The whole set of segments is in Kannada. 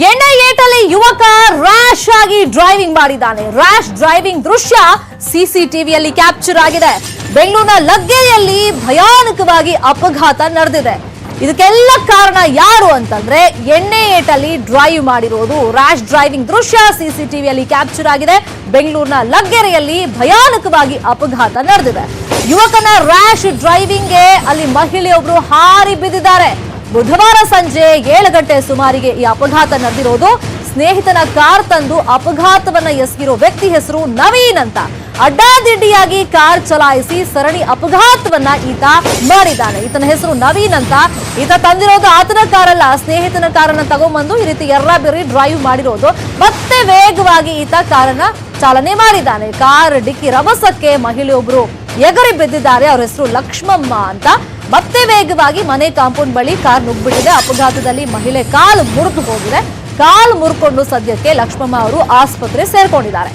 ಎಣ್ಣೆ ಏಟಲ್ಲಿ ಯುವಕ ರಾಶ್ ಆಗಿ ಡ್ರೈವಿಂಗ್ ಮಾಡಿದ್ದಾನೆ. ರಾಶ್ ಡ್ರೈವಿಂಗ್ ದೃಶ್ಯ ಸಿಸಿಟಿವಿಯಲ್ಲಿ ಕ್ಯಾಪ್ಚರ್ ಆಗಿದೆ. ಬೆಂಗಳೂರಿನ ಲಗ್ಗೆಯಲ್ಲಿ ಭಯಾನಕವಾಗಿ ಅಪಘಾತ ನಡೆದಿದೆ. ಇದಕ್ಕೆಲ್ಲ ಕಾರಣ ಯಾರು ಅಂತಂದ್ರೆ ಎಣ್ಣೆ ಏಟಲ್ಲಿ ಡ್ರೈವ್ ಮಾಡಿರೋದು. ರ್ಯಾಶ್ ಡ್ರೈವಿಂಗ್ ದೃಶ್ಯ ಸಿಸಿಟಿವಿಯಲ್ಲಿ ಕ್ಯಾಪ್ಚರ್ ಆಗಿದೆ. ಬೆಂಗಳೂರಿನ ಲಗ್ಗೆರೆಯಲ್ಲಿ ಭಯಾನಕವಾಗಿ ಅಪಘಾತ ನಡೆದಿದೆ. ಯುವಕನ ರ್ಯಾಶ್ ಡ್ರೈವಿಂಗ್ಗೆ ಅಲ್ಲಿ ಮಹಿಳೆಯೊಬ್ರು ಹಾರಿ ಬಿದ್ದಿದ್ದಾರೆ. ಬುಧವಾರ ಸಂಜೆ ಏಳು ಗಂಟೆ ಸುಮಾರಿಗೆ ಈ ಅಪಘಾತ ನಡೆದಿರೋದು. ಸ್ನೇಹಿತನ ಕಾರ್ ತಂದು ಅಪಘಾತವನ್ನ ಎಸಗಿರೋ ವ್ಯಕ್ತಿ ಹೆಸರು ನವೀನ್ ಅಂತ. ಅಡ್ಡಾದಿಡ್ಡಿಯಾಗಿ ಕಾರ್ ಚಲಾಯಿಸಿ ಸರಣಿ ಅಪಘಾತವನ್ನ ಈತ ಮಾಡಿದ್ದಾನೆ. ಈತನ ಹೆಸರು ನವೀನ್ ಅಂತ. ಈತ ತಂದಿರೋದು ಆತನ ಕಾರಲ್ಲ, ಸ್ನೇಹಿತನ ಕಾರನ್ನ ತಗೊಂಬಂದು ಈ ರೀತಿ ಎರ್ರಾಬಿರ್ರಿ ಡ್ರೈವ್ ಮಾಡಿರೋದು. ಮತ್ತೆ ವೇಗವಾಗಿ ಈತ ಕಾರನ್ನ ಚಾಲನೆ ಮಾಡಿದ್ದಾನೆ. ಕಾರ್ ಡಿಕ್ಕಿ ರಭಸಕ್ಕೆ ಮಹಿಳೆಯೊಬ್ರು ಎಗರಿ ಬಿದ್ದಿದ್ದಾರೆ. ಅವರ ಹೆಸರು ಲಕ್ಷ್ಮಮ್ಮ ಅಂತ. ಮತ್ತೆ ವೇಗವಾಗಿ ಮನೆ ಕಾಂಪೌಂಡ್ ಬಳಿ ಕಾರ್ ನುಗ್ಬಿಟ್ಟಿದೆ. ಅಪಘಾತದಲ್ಲಿ ಮಹಿಳೆ ಕಾಲು ಮುರಿದು ಹೋಗಿದೆ. ಕಾಲು ಮುರ್ಕೊಂಡು ಸದ್ಯಕ್ಕೆ ಲಕ್ಷ್ಮಮ್ಮ ಅವರು ಆಸ್ಪತ್ರೆ ಸೇರ್ಕೊಂಡಿದ್ದಾರೆ.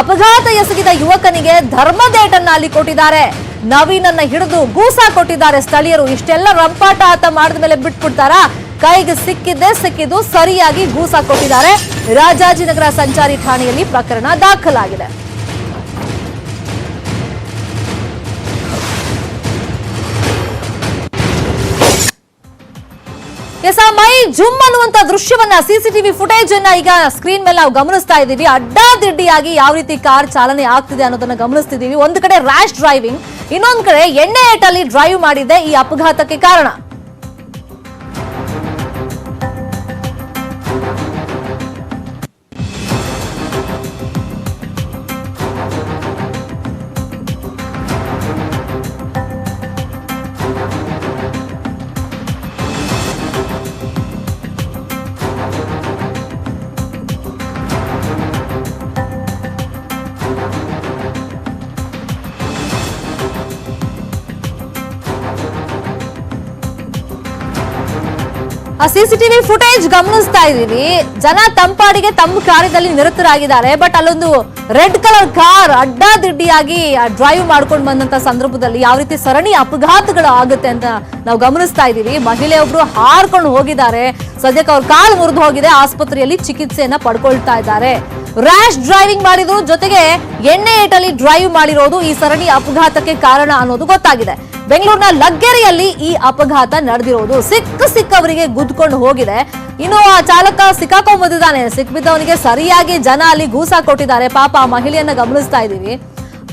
ಅಪಘಾತ ಎಸಗಿದ ಯುವಕನಿಗೆ ಧರ್ಮದೇಟನ್ನ ಅಲ್ಲಿ ಕೊಟ್ಟಿದ್ದಾರೆ. ನವೀನನ್ನ ಹಿಡಿದು ಗೂಸ ಕೊಟ್ಟಿದ್ದಾರೆ ಸ್ಥಳೀಯರು. ಇಷ್ಟೆಲ್ಲ ರಂಪಾಟ ಆತ ಮಾಡಿದ ಮೇಲೆ ಬಿಟ್ಬಿಡ್ತಾರಾ? ಕೈಗೆ ಸಿಕ್ಕಿದ್ದೆ ಸಿಕ್ಕಿದ್ದು ಸರಿಯಾಗಿ ಗೂಸ ಕೊಟ್ಟಿದ್ದಾರೆ. ರಾಜಾಜಿನಗರ ಸಂಚಾರಿ ಠಾಣೆಯಲ್ಲಿ ಪ್ರಕರಣ ದಾಖಲಾಗಿದೆ. ಎಸ್ ಆ ಮೈ ಜುಮ್ ಅನ್ನುವಂತ ದೃಶ್ಯವನ್ನ ಸಿಸಿಟಿವಿ ಫುಟೇಜ್ ಅನ್ನ ಈಗ ಸ್ಕ್ರೀನ್ ಮೇಲೆ ನಾವು ಗಮನಿಸ್ತಾ ಇದ್ದೀವಿ. ಅಡ್ಡಾದಿಡ್ಡಿಯಾಗಿ ಯಾವ ರೀತಿ ಕಾರ್ ಚಾಲನೆ ಆಗ್ತಿದೆ ಅನ್ನೋದನ್ನ ಗಮನಿಸ್ತಿದ್ದೀವಿ. ಒಂದು ಕಡೆ ರ್ಯಾಶ್ ಡ್ರೈವಿಂಗ್ ಇನ್ನೊಂದು ಕಡೆ ಎಣ್ಣೆ ಏಟಲ್ಲಿ ಡ್ರೈವ್ ಮಾಡಿದೆ ಈ ಅಪಘಾತಕ್ಕೆ ಕಾರಣ. ಆ ಸಿಸಿಟಿವಿ ಫುಟೇಜ್ ಗಮನಿಸ್ತಾ ಇದೀವಿ ಜನ ತಂಪಾಡಿಗೆ ತಮ್ಮ ಕಾರ್ಯದಲ್ಲಿ ನಿರತರಾಗಿದ್ದಾರೆ. ಬಟ್ ಅಲ್ಲೊಂದು ರೆಡ್ ಕಲರ್ ಕಾರ್ ಅಡ್ಡಾದಿಡ್ಡಿಯಾಗಿ ಡ್ರೈವ್ ಮಾಡ್ಕೊಂಡು ಬಂದಂತ ಸಂದರ್ಭದಲ್ಲಿ ಯಾವ ರೀತಿ ಸರಣಿ ಅಪಘಾತಗಳು ಆಗುತ್ತೆ ಅಂತ ನಾವು ಗಮನಿಸ್ತಾ ಇದೀವಿ ಮಹಿಳೆಯೊಬ್ರು ಹಾರ್ಕೊಂಡು ಹೋಗಿದ್ದಾರೆ. ಸದ್ಯಕ್ಕೆ ಅವ್ರ ಕಾಲು ಮುರಿದು ಹೋಗಿದೆ. ಆಸ್ಪತ್ರೆಯಲ್ಲಿ ಚಿಕಿತ್ಸೆಯನ್ನ ಪಡ್ಕೊಳ್ತಾ ಇದ್ದಾರೆ. ರ್ಯಾಶ್ ಡ್ರೈವಿಂಗ್ ಮಾಡಿದ್ರು. ಜೊತೆಗೆ ಎಣ್ಣೆ ಏಟಲ್ಲಿ ಡ್ರೈವ್ ಮಾಡಿರೋದು ಈ ಸರಣಿ ಅಪಘಾತಕ್ಕೆ ಕಾರಣ ಅನ್ನೋದು ಗೊತ್ತಾಗಿದೆ. ಬೆಂಗಳೂರಿನ ಲಗ್ಗೆರೆಯಲ್ಲಿ ಈ ಅಪಘಾತ ನಡೆದಿರೋದು ಸಿಕ್ಕ ಸಿಕ್ಕವರಿಗೆ ಗುದ್ಕೊಂಡು ಹೋಗಿದೆ. ಇನ್ನು ಆ ಚಾಲಕ ಸಿಕ್ಕಾಕೊಂಡ್ಬಂದಿದ್ದಾನೆ ಸಿಕ್ಬಿದ್ದವನಿಗೆ ಸರಿಯಾಗಿ ಜನ ಅಲ್ಲಿ ಗೂಸ ಕೊಟ್ಟಿದ್ದಾರೆ. ಪಾಪ ಆ ಮಹಿಳೆಯನ್ನ ಗಮನಿಸ್ತಾ ಇದ್ದೀವಿ.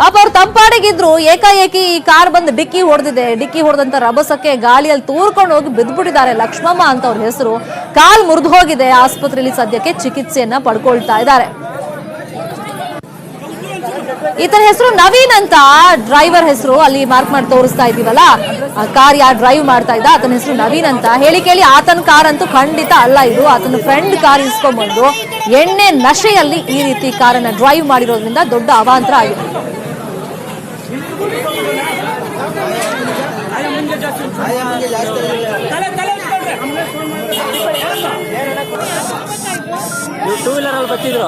ಪಾಪ ಅವ್ರು ತಂಪಾಡಿಗಿದ್ರು. ಏಕಾಏಕಿ ಈ ಕಾರ್ ಬಂದು ಡಿಕ್ಕಿ ಹೊಡೆದಿದೆ. ಡಿಕ್ಕಿ ಹೊಡೆದಂತ ರಭಸಕ್ಕೆ ಗಾಳಿಯಲ್ಲಿ ತೂರ್ಕೊಂಡು ಹೋಗಿ ಬಿದ್ದ್ಬಿಟ್ಟಿದ್ದಾರೆ ಲಕ್ಷ್ಮಮ್ಮ ಅಂತ ಅವ್ರ ಹೆಸರು. ಕಾಲ್ ಮುರಿದು ಹೋಗಿದೆ. ಆಸ್ಪತ್ರೆಯಲ್ಲಿ ಸದ್ಯಕ್ಕೆ ಚಿಕಿತ್ಸೆಯನ್ನ ಪಡ್ಕೊಳ್ತಾ ಇದ್ದಾರೆ. ಈತನ ಹೆಸರು ನವೀನ್ ಅಂತ ಡ್ರೈವರ್ ಹೆಸರು ಅಲ್ಲಿ ಮಾರ್ಕ್ ಮಾಡಿ ತೋರಿಸ್ತಾ ಇದೀವಲ್ಲ ಕಾರ್ ಯಾರು ಡ್ರೈವ್ ಮಾಡ್ತಾ ಇದ್ದ, ಆತನ ಹೆಸರು ನವೀನ್ ಅಂತ. ಹೇಳಿ ಕೇಳಿ, ಆತನ ಕಾರ್ ಅಂತೂ ಖಂಡಿತ ಅಲ್ಲ ಇದು. ಆತನ ಫ್ರೆಂಡ್ ಕಾರ್ ಇಸ್ಕೊಂಡ್ಬಂದು ಎಣ್ಣೆ ನಶೆಯಲ್ಲಿ ಈ ರೀತಿ ಕಾರನ್ನ ಡ್ರೈವ್ ಮಾಡಿರೋದ್ರಿಂದ ದೊಡ್ಡ ಅವಾಂತರ ಆಗಿದೆ. ಟೂ ವೀಲರ್ ಅಲ್ಲಿ ಬರ್ತಿದ್ರು.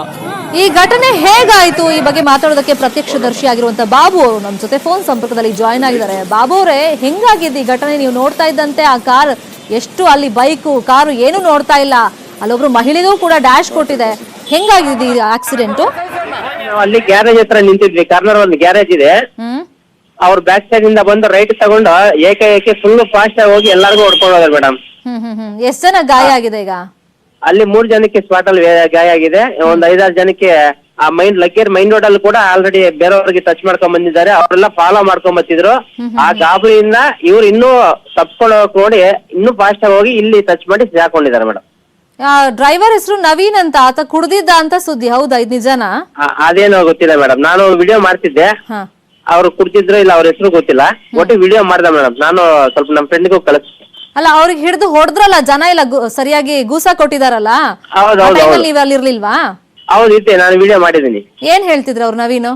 ಈ ಘಟನೆ ಹೇಗಾಯ್ತು? ಈ ಬಗ್ಗೆ ಮಾತಾಡೋದಕ್ಕೆ ಪ್ರತ್ಯಕ್ಷದರ್ಶಿ ಆಗಿರುವಂತ ಬಾಬು ಅವರು ನಮ್ಮ ಜೊತೆ ಫೋನ್ ಸಂಪರ್ಕದಲ್ಲಿ ಜಾಯ್ನ್ ಆಗಿದ್ದಾರೆ. ಬಾಬು ಅವರೇ ಹೆಂಗಾಗಿದೆ ಈ ಘಟನೆ? ನೀವು ನೋಡ್ತಾ ಇದ್ದಂತೆ ಆ ಕಾರ್ ಎಷ್ಟು ಅಲ್ಲಿ ಬೈಕು ಕಾರು ಏನು ನೋಡ್ತಾ ಇಲ್ಲ. ಅಲ್ಲೊಬ್ರು ಮಹಿಳೆಗೂ ಕೂಡ ಡ್ಯಾಶ್ ಕೊಟ್ಟಿದೆ. ಹೆಂಗಾಗಿದೆ ಈ ಆಕ್ಸಿಡೆಂಟ್ ಅಲ್ಲಿ ಗ್ಯಾರೇಜ್ ಹತ್ರ ನಿಂತಿದ್ವಿ. ಕಾರ್ನರ್ ಒಂದು ಗ್ಯಾರೇಜ್ ಇದೆ. ಅವ್ರ ಬ್ಯಾಕ್ ಸೈಡ್ ಇಂದ ಬಂದು ರೈಟ್ ತಗೊಂಡು ಏಕಾಏಕಿ ಫುಲ್ ಫಾಸ್ಟ್ ಆಗಿ ಹೋಗಿ ಎಲ್ಲಾರ್ಗು ಹೊಡ್ಕೊಂಡು ಹೋದ್ರು ಮೇಡಮ್ ಹ್ಮ್ ಹ್ಮ್ ಹ್ಮ್. ಎಷ್ಟ್ ಜನ ಗಾಯ ಆಗಿದೆ ಈಗ? ಅಲ್ಲಿ ಮೂರ್ ಜನಕ್ಕೆ ಸ್ಪಾಟ್ ಅಲ್ಲಿ ಗಾಯ ಆಗಿದೆ. ಒಂದ್ ಐದಾರು ಜನಕ್ಕೆ ಆ ಮೈನ್ ಲಕ್ಕೇರ್ ಮೈನ್ ರೋಡ್ ಅಲ್ಲಿ ಕೂಡ ಆಲ್ರೆಡಿ ಬೇರೆಯವ್ರಿಗೆ ಟಚ್ ಮಾಡ್ಕೊಂಡ್ ಬಂದಿದ್ದಾರೆ. ಅವರೆಲ್ಲ ಫಾಲೋ ಮಾಡ್ಕೊಂಡ್ ಬರ್ತಿದ್ರು. ಆ ಗಾಬರಿಯಿಂದ ಇವ್ರು ಇನ್ನೂ ತಪ್ಸ್ಕೊಂಡು ಹೋಗಕ್ ನೋಡಿ ಇನ್ನೂ ಫಾಸ್ಟ್ ಆಗಿ ಹೋಗಿ ಇಲ್ಲಿ ಟಚ್ ಮಾಡಿ ಹಾಕೊಂಡಿದ್ದಾರೆ ಮೇಡಮ್ ಡ್ರೈವರ್ ಹೆಸರು ನವೀನ್ ಅಂತ ಆತ ಕುಡ್ದಿದ್ದ ಅಂತ ಸುದ್ದಿ. ಹೌದಾ? ಇದು ನಿಜನಾ? ಅದೇನೋ ಗೊತ್ತಿಲ್ಲ ಮೇಡಮ್ ನಾನು ವಿಡಿಯೋ ಮಾಡ್ತಿದ್ದೆ. ಹಾ. ಅವ್ರು ಕುಡ್ತಿದ್ರು ಇಲ್ಲ ಅವ್ರ ಹೆಸರು ಗೊತ್ತಿಲ್ಲ. ಒಟ್ಟು ವಿಡಿಯೋ ಮಾಡ್ದೆ ಮೇಡಮ್ ನಾನು ಸ್ವಲ್ಪ ನಮ್ಮ ಫ್ರೆಂಡ್ಗೂ ಕಳಿಸ್ತೀನಿ ಅಲ್ಲ ಅವ್ರಿಗೆ ಹಿಡಿದು ಹೊಡೆದ್ರಲ್ಲ ಜನ ಇಲ್ಲ ಗು- ಸರಿಯಾಗಿ ಗೂಸ ಕೊಟ್ಟಿದಾರಲ್ಲ? ಹೌದು ಆ ಹೌದು. ಟೈಮಲ್ಲಿ ಅಲ್ಲಿ ಇರ್ಲಿಲ್ವಾ ಹೌದು ಇತ್ತೆ ನಾನು ವಿಡಿಯೋ ಮಾಡಿದ್ದೀನಿ. ಏನ್ ಹೇಳ್ತಿದ್ರು ಅವ್ರು ನವೀನು?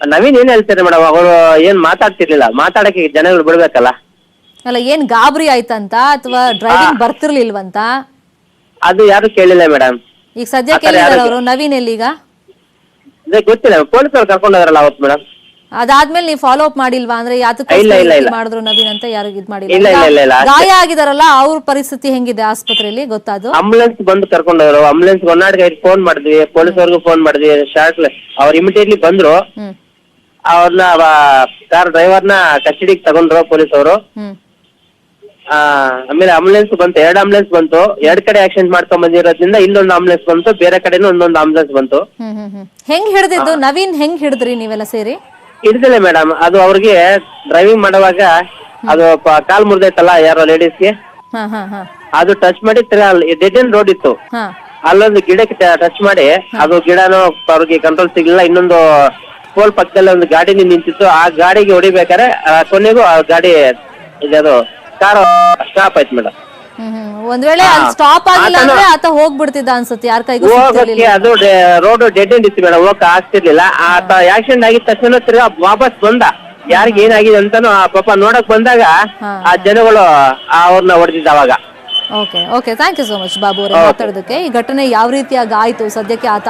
ನವೀನ್ ಏನ್ ಹೇಳ್ತಾರೆ ಮೇಡಮ್ ಅವರು ಏನ್ ಮಾತಾಡ್ತಿರ್ಲಿಲ್ಲ. ಮಾತಾಡಕ್ಕೆ ಜನಗಳು ಬಿಡ್ಬೇಕಲ್ಲ. ಅಲ್ಲ ಏನ್ ಗಾಬರಿ ಆಯ್ತಂತ ಅಥವಾ ಡ್ರೈವಿಂಗ್ ಬರ್ತಿರ್ಲಿಲ್ವಂತ? ಅದು ಯಾರು ಕೇಳಿಲ್ಲ ಮೇಡಮ್. ಈಗ ಸದ್ಯಕ್ಕೆ ಆ ಥರ ಯಾರು- ಅವರು ನವೀನ್ ಎಲ್ಲಿಗ ಈಗ? ಗೊತ್ತಿಲ್ಲ ಪೊಲೀಸರು ಕರ್ಕೊಂಡು ಹೋದ್ರಲ್ಲ ಅವತ್ತು ಮೇಡಮ್. ಅದಾದ್ಮೇಲೆ ನೀವು ಫಾಲೋ ಅಪ್ ಮಾಡಿಲ್ವಾ? ಅಂದ್ರೆ. ಮಾಡಿದ್ರು ನವೀನ್ ಅಂತ ಯಾರು ಇದ್ ಮಾಡಿಲ್ಲ. ಗಾಯ ಆಗಿದಾರಲ್ಲ ಅವ್ರ ಪರಿಸ್ಥಿತಿ ಹೆಂಗಿದೆ ಆಸ್ಪತ್ರೆಯಲ್ಲಿ? ಗೊತ್ತಾದ್ರು? ಆಂಬುಲೆನ್ಸ್ ಬಂದು ಕರ್ಕೊಂಡವ್ರು ಆಂಬುಲೆನ್ಸ್ ಹೊನ್ನಾಡ್ಗೆ ಫೋನ್ ಮಾಡಿದ್ವಿ. ಪೊಲೀಸ್ ಅವ್ರಿಗೂ ಫೋನ್ ಮಾಡಿದ್ವಿ ಶಾರ್ಟ್ ಅವ್ರು ಇಮಿಡಿಯೇಟ್ಲಿ ಬಂದ್ರು. ಅವ್ರನ್ನ ಕಾರ್ ಡ್ರೈವರ್ನ ಕಸ್ಟಡಿಗೆ ತಗೊಂಡ್ರು ಪೊಲೀಸ್ ಅವರು ಆಮೇಲೆ ಆಂಬುಲೆನ್ಸ್ ಬಂತು. ಎರಡು ಆಂಬುಲೆನ್ಸ್ ಬಂತು. ಎರಡ್ ಕಡೆ ಆಕ್ಸಿಡೆಂಟ್ ಮಾಡ್ಕೊಂಡ್ ಬಂದಿರೋದ್ರಿಂದ ಇಲ್ಲೊಂದು ಆಂಬುಲೆನ್ಸ್ ಬಂತು. ಬೇರೆ ಕಡೆನೂ ಒಂದೊಂದು ಆಂಬುಲೆನ್ಸ್ ಬಂತು. ಹೆಂಗ್ ಹಿಡಿದಿದ್ದು? ನವೀನ್ ಹೆಂಗ್ ಹಿಡಿದ್ರಿ ನೀವೆಲ್ಲ ಸೇರಿ? ಹಿಡಿದಿಲ್ಲ ಮೇಡಮ್ ಅದು ಅವ್ರಿಗೆ ಡ್ರೈವಿಂಗ್ ಮಾಡುವಾಗ ಅದು ಪ- ಕಾಲ್ ಮುರಿದೈತಲ್ಲ ಯಾರೋ ಲೇಡೀಸ್ಗೆ ಹಾ ಹಾ ಹಾ. ಅದು ಟಚ್ ಮಾಡಿ ಡೆಡ್ ಎಂಡ್ ರೋಡ್ ಇತ್ತು. ಹಾ. ಅಲ್ಲೊಂದು ಗಿಡಕ್ಕೆ ಟಚ್ ಮಾಡಿ ಅದು ಗಿಡನೂ ಅವ್ರಿಗೆ ಕಂಟ್ರೋಲ್ ಸಿಗ್ಲಿಲ್ಲ. ಇನ್ನೊಂದು ಪೋಲ್ ಪಕ್ಕದಲ್ಲಿ ಒಂದು ಗಾಡಿ ನಿಂತಿತ್ತು. ಆ ಗಾಡಿಗೆ ಹೊಡಿಬೇಕಾದ್ರೆ ಆ, ಕೊನೆಗೂ ಆ ಗಾಡಿ ಇದು ಕಾರ್ ಸ್ಟಾಪ್ ಆಯ್ತು ಮೇಡಮ್ ಒಂದ್ ವೇಳೆ ಅಲ್ಲಿ ಸ್ಟಾಪ್ ಆಗಿಲ್ಲ ಅಂದ್ರೆ ಆತ ಹೋಗ್ಬಿಡ್ತಿದ್ದ ಅನ್ಸುತ್ತೆ ಯಾರ ಕೈಗೂ ಹೋಗಕ್ಕೆ ಅದು ರೋಡ್ ಡೆಡ್ ಎಂಡ್ ಇತ್ತು ಮೇಡಮ್ ಹೋಗಕ್ ಆಗ್ತಿರ್ಲಿಲ್ಲ. ಆತ ಆಕ್ಸಿಡೆಂಟ್ ಆಗಿದ ತಕ್ಷಣ ತಿರ್ಗಾ ವಾಪಸ್ ಬಂದ. ಯಾರಿಗೆ ಏನಾಗಿದೆ ಅಂತಾನು ಆ ಪಾಪ ನೋಡಕ್ ಬಂದಾಗ ಆ ಜನಗಳು ಅವ್ರನ್ನ ಹೊಡೆದಿದ್ದ ಅವಾಗ. Okay okay thank you so much Babu ಅವರೇ ಮಾತಾಡೋದಕ್ಕೆ. ಈ ಘಟನೆ ಯಾವ ರೀತಿಯಾಗಿ ಆಯಿತು? ಸದ್ಯಕ್ಕೆ ಆತ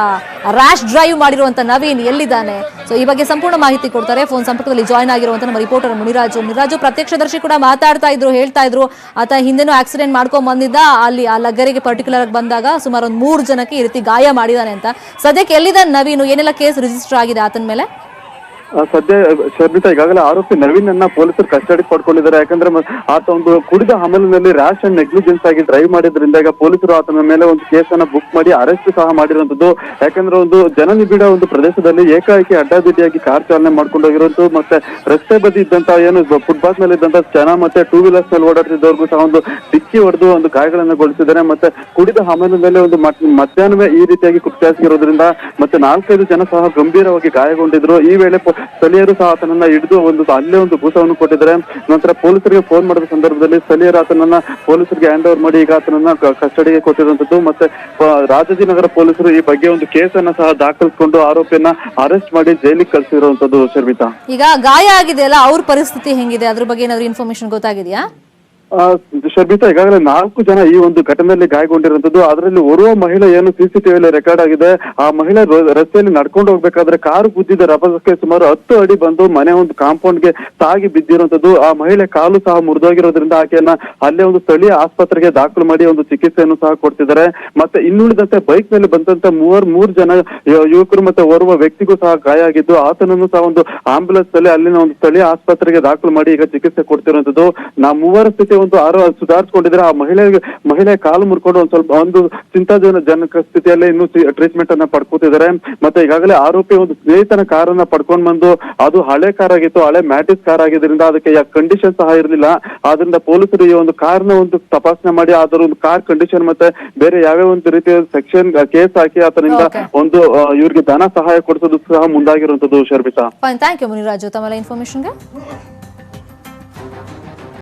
ರ್ಯಾಶ್ ಡ್ರೈವ್ ಮಾಡಿರುವಂತ ನವೀನ್ ಎಲ್ಲಿದ್ದಾನೆ? ಸೊ ಈ ಬಗ್ಗೆ ಸಂಪೂರ್ಣ ಮಾಹಿತಿ ಕೊಡ್ತಾರೆ. ಫೋನ್ ಸಂಪರ್ಕದಲ್ಲಿ ಜಾಯ್ನ್ ಆಗಿರುವಂತ ನಮ್ಮ ರಿಪೋರ್ಟರ್ ಮುನಿರಾಜು. ಮುನಿರಾಜು ಪ್ರತ್ಯಕ್ಷದರ್ಶಿ ಕೂಡ ಮಾತಾಡ್ತಾ ಇದ್ರು ಹೇಳ್ತಾ ಇದ್ರು. ಆತ ಹಿಂದೆನೂ ಆಕ್ಸಿಡೆಂಟ್ ಮಾಡ್ಕೊಂಡ್ ಬಂದಿದ್ದ. ಅಲ್ಲಿ ಆ ಲಗ್ಗರಿಗೆ ಪರ್ಟಿಕ್ಯುಲರ್ ಆಗಿ ಬಂದಾಗ ಸುಮಾರು ಒಂದು ಮೂರು ಜನಕ್ಕೆ ಈ ರೀತಿ ಗಾಯ ಮಾಡಿದಾನೆ ಅಂತ. ಸದ್ಯಕ್ಕೆ ಎಲ್ಲಿದ್ದಾನೆ ನವೀನು? ಏನೆಲ್ಲ ಕೇಸ್ ರಿಜಿಸ್ಟರ್ ಆಗಿದೆ ಆತನ ಮೇಲೆ? ಸದ್ಯ, ಶರ್ಮಿತಾ, ಈಗಾಗಲೇ ಆರೋಪಿ ನವೀನ್ ಅನ್ನ ಪೊಲೀಸರು ಕಸ್ಟಡಿ ಪಡ್ಕೊಂಡಿದ್ದಾರೆ. ಯಾಕಂದ್ರೆ ಆತ ಒಂದು ಕುಡಿದ ಹಮಲಿನಲ್ಲಿ ರ್ಯಾಶ್ ಅಂಡ್ ನೆಗ್ಲಿಜೆನ್ಸ್ ಆಗಿ ಡ್ರೈವ್ ಮಾಡಿದ್ರಿಂದ ಈಗ ಪೊಲೀಸರು ಆತನ ಮೇಲೆ ಒಂದು ಕೇಸನ್ನ ಬುಕ್ ಮಾಡಿ ಅರೆಸ್ಟ್ ಸಹ ಮಾಡಿರುವಂತದ್ದು ಯಾಕಂದ್ರೆ ಒಂದು ಜನನಿಬಿಡ ಒಂದು ಪ್ರದೇಶದಲ್ಲಿ ಏಕಾಏಕಿ ಅಡ್ಡಾದಿಡ್ಡಿಯಾಗಿ ಕಾರ್ ಚಾಲನೆ ಮಾಡ್ಕೊಂಡು ಹೋಗಿರೋದು ಮತ್ತೆ ರಸ್ತೆ ಬದಿ ಇದ್ದಂತ ಏನು ಫುಟ್ಪಾತ್ ಮೇಲೆ ಇದ್ದಂತ ಜನ ಮತ್ತೆ ಟೂ ವೀಲರ್ಸ್ ಮೇಲೆ ಓಡಾಡ್ತಿದ್ದವ್ರಿಗೂ ಸಹ ಒಂದು ಡಿಕ್ಕಿ ಹೊಡೆದು ಒಂದು ಗಾಯಗಳನ್ನು ಗೊಳಿಸಿದ್ದಾರೆ. ಮತ್ತೆ ಕುಡಿದ ಮೇಲೆ ಒಂದು ಮಧ್ಯಾಹ್ನವೇ ಈ ರೀತಿಯಾಗಿ ಕುಖ್ಯಾಸಿರೋದ್ರಿಂದ ಮತ್ತೆ ನಾಲ್ಕೈದು ಜನ ಸಹ ಗಂಭೀರವಾಗಿ ಗಾಯಗೊಂಡಿದ್ರು. ಈ ವೇಳೆ ಸ್ಥಳೀಯರು ಸಹ ಆತನನ್ನ ಹಿಡಿದು ಒಂದು ಅಲ್ಲೇ ಒಂದು ಭೂಸವನ್ನು ಕೊಟ್ಟಿದ್ದಾರೆ. ನಂತರ ಪೊಲೀಸರಿಗೆ ಫೋನ್ ಮಾಡಿದ ಸಂದರ್ಭದಲ್ಲಿ ಸ್ಥಳೀಯರು ಆತನನ್ನ ಪೊಲೀಸರಿಗೆ ಹ್ಯಾಂಡ್ ಓವರ್ ಮಾಡಿ ಈಗ ಆತನನ್ನ ಕಸ್ಟಡಿಗೆ ಕೊಟ್ಟಿರುವಂತದ್ದು. ಮತ್ತೆ ರಾಜಾಜಿನಗರ ಪೊಲೀಸರು ಈ ಬಗ್ಗೆ ಒಂದು ಕೇಸನ್ನ ಸಹ ದಾಖಲಿಸಿಕೊಂಡು ಆರೋಪಿಯನ್ನ ಅರೆಸ್ಟ್ ಮಾಡಿ ಜೈಲಿಗೆ ಕಳಿಸಿರುವಂತದ್ದು ಶರ್ಮಿತಾ. ಈಗ ಗಾಯ ಆಗಿದೆ ಅಲ್ಲ? ಅವ್ರ ಪರಿಸ್ಥಿತಿ ಹೆಂಗಿದೆ? ಅದ್ರ ಬಗ್ಗೆ ಏನಾದ್ರು ಇನ್ಫಾರ್ಮೇಶನ್ ಗೊತ್ತಾಗಿದೆಯಾ? ಶರ್ಮಿತಾ, ಈಗಾಗಲೇ ನಾಲ್ಕು ಜನ ಈ ಒಂದು ಘಟನೆಯಲ್ಲಿ ಗಾಯಗೊಂಡಿರುವಂತದ್ದು ಅದರಲ್ಲಿ ಓರ್ವ ಮಹಿಳೆ ಏನು ಸಿಸಿಟಿವಿಯಲ್ಲಿ ರೆಕಾರ್ಡ್ ಆಗಿದೆ. ಆ ಮಹಿಳೆ ರಸ್ತೆಯಲ್ಲಿ ನಡ್ಕೊಂಡು ಹೋಗ್ಬೇಕಾದ್ರೆ ಕಾರು ಗುದ್ದಿದ ರಭಸಕ್ಕೆ ಸುಮಾರು ಹತ್ತು ಅಡಿ ಬಂದು ಮನೆ ಒಂದು ಕಾಂಪೌಂಡ್ಗೆ ತಾಗಿ ಬಿದ್ದಿರುವಂತದ್ದು ಆ ಮಹಿಳೆ ಕಾಲು ಸಹ ಮುರಿದೋಗಿರೋದ್ರಿಂದ ಆಕೆಯನ್ನ ಅಲ್ಲೇ ಒಂದು ಸ್ಥಳೀಯ ಆಸ್ಪತ್ರೆಗೆ ದಾಖಲು ಮಾಡಿ ಒಂದು ಚಿಕಿತ್ಸೆಯನ್ನು ಸಹ ಕೊಡ್ತಿದ್ದಾರೆ. ಮತ್ತೆ ಇನ್ನುಳಿದಂತೆ ಬೈಕ್ ಮೇಲೆ ಬಂದಂತ ಮೂವರ್, ಮೂರ್ ಜನ ಯುವಕರು ಮತ್ತೆ ಓರ್ವ ವ್ಯಕ್ತಿಗೂ ಸಹ ಗಾಯ ಆಗಿದ್ದು ಆತನನ್ನು ಸಹ ಒಂದು ಆಂಬುಲೆನ್ಸ್ ಅಲ್ಲಿ ಅಲ್ಲಿನ ಒಂದು ಸ್ಥಳೀಯ ಆಸ್ಪತ್ರೆಗೆ ದಾಖಲು ಮಾಡಿ ಈಗ ಚಿಕಿತ್ಸೆ ಕೊಡ್ತಿರುವಂತದ್ದು ನಾ ಮೂವರ ಸ್ಥಿತಿ ಒಂದು ಆರು ಸುಧಾರಿಸಿಕೊಂಡಿದ್ರೆ ಆ ಮಹಿಳೆಗೆ ಮಹಿಳೆ ಕಾಲು ಮುರ್ಕೊಂಡು ಒಂದ್ ಸ್ವಲ್ಪ ಒಂದು ಚಿಂತಾಜನ ಜನಕ ಸ್ಥಿತಿಯಲ್ಲೇ ಇನ್ನು ಟ್ರೀಟ್ಮೆಂಟ್ ಅನ್ನ ಪಡ್ಕೋತಿದ್ದಾರೆ. ಮತ್ತೆ ಈಗಾಗಲೇ ಆರೋಪಿ ಒಂದು ಸ್ನೇಹಿತನ ಕಾರನ್ನ ಪಡ್ಕೊಂಡ್ ಬಂದು ಅದು ಹಳೆ ಕಾರ್ ಆಗಿತ್ತು ಹಳೆ ಮ್ಯಾಟಿಸ್ ಕಾರ್ ಆಗಿದ್ರಿಂದ ಅದಕ್ಕೆ ಯಾವ ಕಂಡೀಷನ್ ಸಹ ಇರಲಿಲ್ಲ. ಆದ್ರಿಂದ ಪೊಲೀಸರು ಈ ಒಂದು ಕಾರ್ನ ಒಂದು ತಪಾಸಣೆ ಮಾಡಿ ಅದರ ಒಂದು ಕಾರ್ ಕಂಡೀಷನ್ ಮತ್ತೆ ಬೇರೆ ಯಾವ್ಯಾವ ಒಂದು ರೀತಿಯ ಸೆಕ್ಷನ್ ಕೇಸ್ ಹಾಕಿ ಆತನಿಂದ ಒಂದು ಇವರಿಗೆ ಧನ ಸಹಾಯ ಕೊಡಿಸೋದು ಸಹ ಮುಂದಾಗಿರುವಂತದ್ದು Sharmita. Fine thank you Muniraju. ತಮ್ಮೆಲ್ಲ ಇನ್ಫಾರ್ಮೇಶನ್ಗೆ